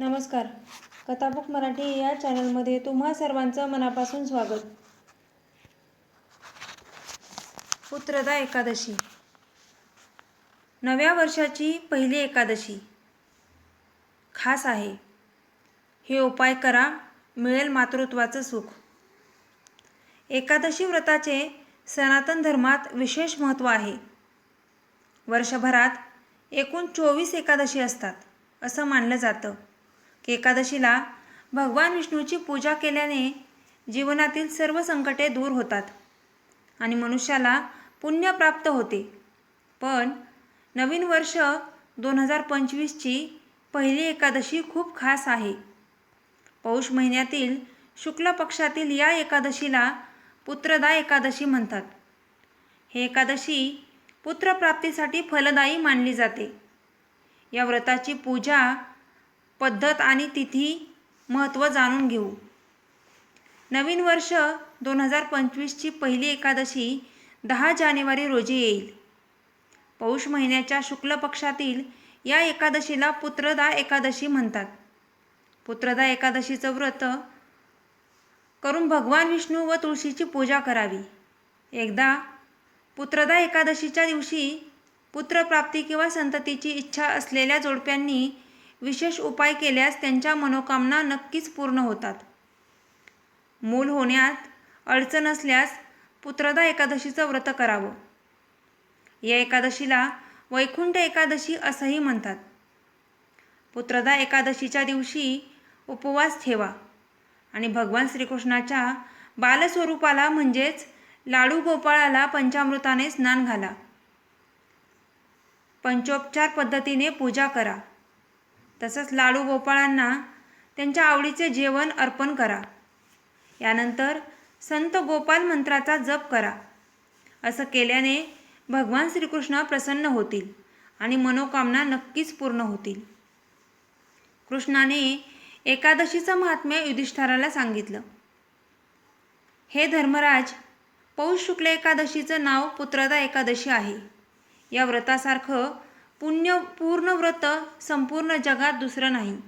नमस्कार. कथाबुक मराठी या चॅनलमध्ये तुम्हा सर्वांचं मनापासून स्वागत. पुत्रदा एकादशी. नव्या वर्षाची पहिली एकादशी. खास आहे. हे उपाय करा मिळेल मातृत्वाचं सुख. एकादशी व्रताचे सनातन धर्मात विशेष महत्त्व आहे. वर्षभरात एकूण चोवीस एकादशी असतात असं मानलं जातं. एकादशीला भगवान विष्णूची पूजा केल्याने जीवनातील सर्व संकटे दूर होतात आणि मनुष्याला पुण्य प्राप्त होते. पण नवीन वर्ष दोन हजार पंचवीसची पहिली एकादशी खूप खास आहे. पौष महिन्यातील शुक्ल पक्षातील या एकादशीला पुत्रदा एकादशी म्हणतात. हे एकादशी पुत्रप्राप्तीसाठी फलदायी मानली जाते. या व्रताची पूजा पद्धत आणि तिथी महत्त्व जाणून घेऊ. नवीन वर्ष दोन हजार पंचवीसची पहिली एकादशी दहा जानेवारी रोजी येईल. पौष महिन्याच्या शुक्ल पक्षातील या एकादशीला पुत्रदा एकादशी म्हणतात. पुत्रदा एकादशीचं व्रत करून भगवान विष्णू व तुळशीची पूजा करावी. एकदा पुत्रदा एकादशीच्या दिवशी पुत्रप्राप्ती किंवा संततीची इच्छा असलेल्या जोडप्यांनी विशेष उपाय केल्यास त्यांच्या मनोकामना नक्कीच पूर्ण होतात. मूल होण्यात अडचण असल्यास पुत्रदा एकादशीचं व्रत करावं. या एकादशीला वैकुंठ एकादशी असंही म्हणतात. पुत्रदा एकादशीच्या दिवशी उपवास ठेवा आणि भगवान श्रीकृष्णाच्या बालस्वरूपाला म्हणजेच लाडू गोपाळाला पंचामृताने स्नान घाला. पंचोपचार पद्धतीने पूजा करा. तसंच लाडू गोपाळांना त्यांच्या आवडीचे जेवण अर्पण करा. यानंतर संत गोपाल मंत्राचा जप करा. असं केल्याने भगवान श्रीकृष्ण प्रसन्न होतील आणि मनोकामना नक्कीच पूर्ण होतील. कृष्णाने एकादशीचं महात्म्य युधिष्ठाराला सांगितलं. हे धर्मराज पौष शुक्ल एकादशीचं नाव पुत्रदा एकादशी आहे. या व्रतासारखं पुण्य पूर्ण व्रत संपूर्ण जगात दुसरं नाही.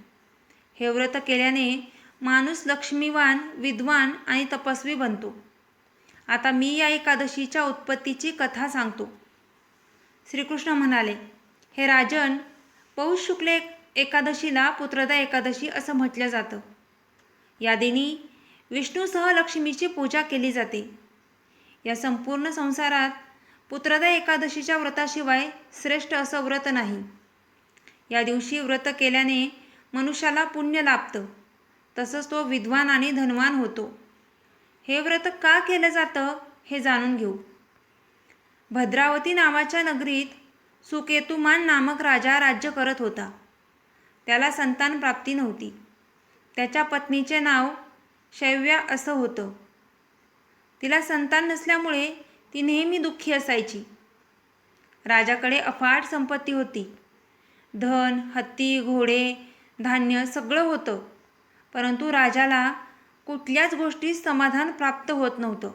हे व्रत केल्याने माणूस लक्ष्मीवान विद्वान आणि तपस्वी बनतो. आता मी या एकादशीच्या उत्पत्तीची कथा सांगतो. श्रीकृष्ण म्हणाले हे राजन पौष शुक्ल एकादशीला पुत्रदा एकादशी असं म्हटलं जातं. या दिनी विष्णूसह लक्ष्मीची पूजा केली जाते. या संपूर्ण संसारात पुत्रदा एकादशीच्या व्रताशिवाय श्रेष्ठ असं व्रत नाही. या दिवशी व्रत केल्याने मनुष्याला पुण्य लाभतं. तसंच तो विद्वान आणि धनवान होतो. हे व्रत का केलं जातं हे जाणून घेऊ. भद्रावती नावाच्या नगरीत सुकेतुमान नामक राजा राज्य करत होता. त्याला संतान प्राप्ती नव्हती. त्याच्या पत्नीचे नाव शैव्या असं होतं. तिला संतान नसल्यामुळे ती नेहमी दुःखी असायची. राजाकडे अफाट संपत्ती होती. धन हत्ती घोडे धान्य सगळं होतं. परंतु राजाला कुठल्याच गोष्टीत समाधान प्राप्त होत नव्हतं.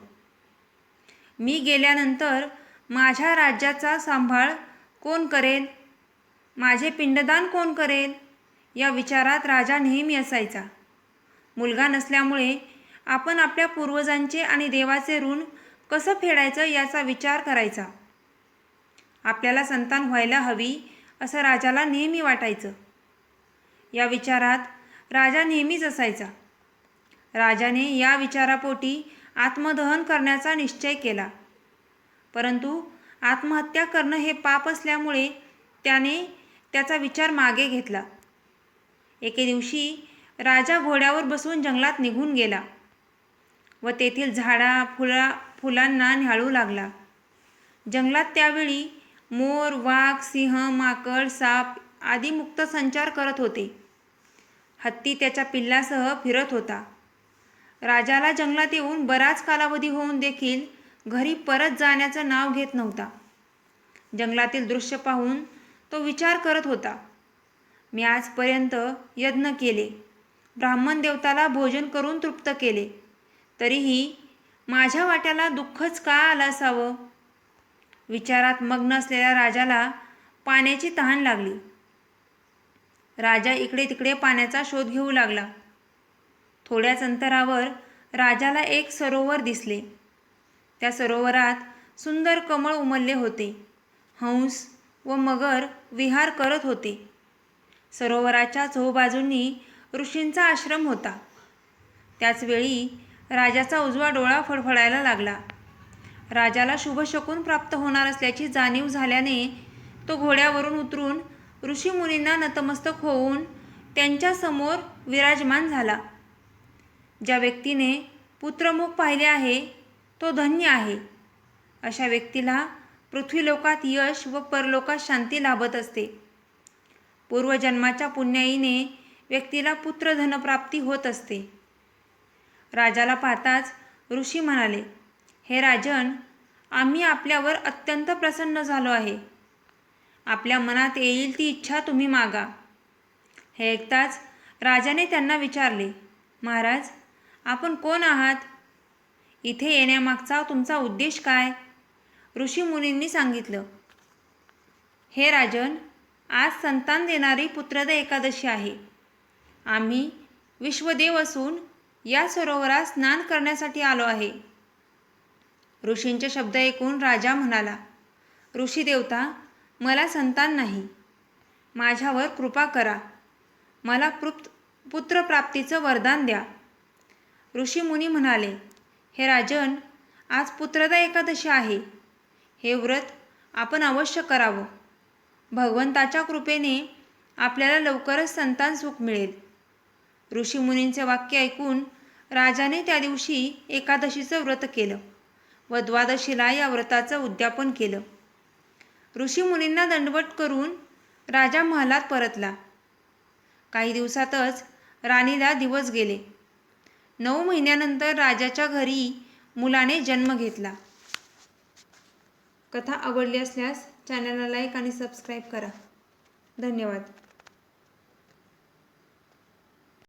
मी गेल्यानंतर माझ्या राज्याचा सांभाळ कोण करेल? माझे पिंडदान कोण करेल? या विचारात राजा नेहमी असायचा. मुलगा नसल्यामुळे आपण आपल्या पूर्वजांचे आणि देवाचे ऋण कसं फेडायचं याचा विचार करायचा. आपल्याला संतान व्हायला हवी असं राजाला नेहमी वाटायचं. या विचारात राजा नेहमीच असायचा. राजाने या विचारापोटी आत्मदहन करण्याचा निश्चय केला. परंतु आत्महत्या करणं हे पाप असल्यामुळे त्याने त्याचा विचार मागे घेतला. एके दिवशी राजा घोड्यावर बसून जंगलात निघून गेला. व तेथील झाडा फुला फुलांना न्याळू लागला. जंगलात त्यावेळी मोर वाघ सिंह माकड साप आदी मुक्त संचार करत होते. हत्ती त्याच्या पिल्लासह फिरत होता. राजाला जंगलात येऊन बराच कालावधी होऊन देखील घरी परत जाण्याचं नाव घेत नव्हता. जंगलातील दृश्य पाहून तो विचार करत होता मी आजपर्यंत यज्ञ केले. ब्राह्मण देवताला भोजन करून तृप्त केले. तरीही माझ्या वाट्याला दुःखच का आलं असावं? विचारात मग्न असलेल्या राजाला पाण्याची तहान लागली. राजा इकडे तिकडे पाण्याचा शोध घेऊ लागला. थोड्याच अंतरावर राजाला एक सरोवर दिसले. त्या सरोवरात सुंदर कमळ उमलले होते. हंस व मगर विहार करत होते. सरोवराच्या चोबाजूंनी ऋषींचा आश्रम होता. त्याचवेळी राजाचा उजवा डोळा फडफडायला लागला. राजाला शुभशकून प्राप्त होणार असल्याची जाणीव झाल्याने तो घोड्यावरून उतरून ऋषीमुनींना नतमस्तक होऊन त्यांच्यासमोर विराजमान झाला. ज्या व्यक्तीने पुत्रमुख पाहिले आहे तो धन्य आहे. अशा व्यक्तीला पृथ्वीलोकात यश व परलोकात शांती लाभत असते. पूर्वजन्माच्या पुण्याईने व्यक्तीला पुत्रधनप्राप्ती होत असते. राजाला पाहताच ऋषी म्हणाले हे राजन आम्ही आपल्यावर अत्यंत प्रसन्न झालो आहे. आपल्या मनात येईल ती इच्छा तुम्ही मागा. हे ऐकताच राजाने त्यांना विचारले महाराज आपण कोण आहात? इथे येण्यामागचा तुमचा उद्देश काय? ऋषी मुनींनी सांगितलं हे राजन आज संतान देणारी पुत्रदय एकादशी आहे. आम्ही विश्वदेव असून या सरोवरात स्नान करण्यासाठी आलो आहे. ऋषींचे शब्द ऐकून राजा म्हणाला ऋषी देवता मला संतान नाही. माझ्यावर कृपा करा. मला पृप्त पुत्रप्राप्तीचं वरदान द्या. ऋषीमुनी म्हणाले हे राजन आज पुत्रदा एकादशी आहे. हे व्रत आपण अवश्य करावं. भगवंताच्या कृपेने आपल्याला लवकरच संतान सुख मिळेल. ऋषीमुनींचे वाक्य ऐकून राजाने त्या दिवशी एकादशीचं व्रत केलं व द्वादशीला या व्रताचं उद्यापन केलं. ऋषीमुनींना दंडवट करून राजा महालात परतला. काही दिवसातच राणीला दिवस गेले. नऊ महिन्यानंतर राजाच्या घरी मुलाने जन्म घेतला. कथा आवडली असल्यास चॅनलला लाईक आणि सबस्क्राईब करा. धन्यवाद.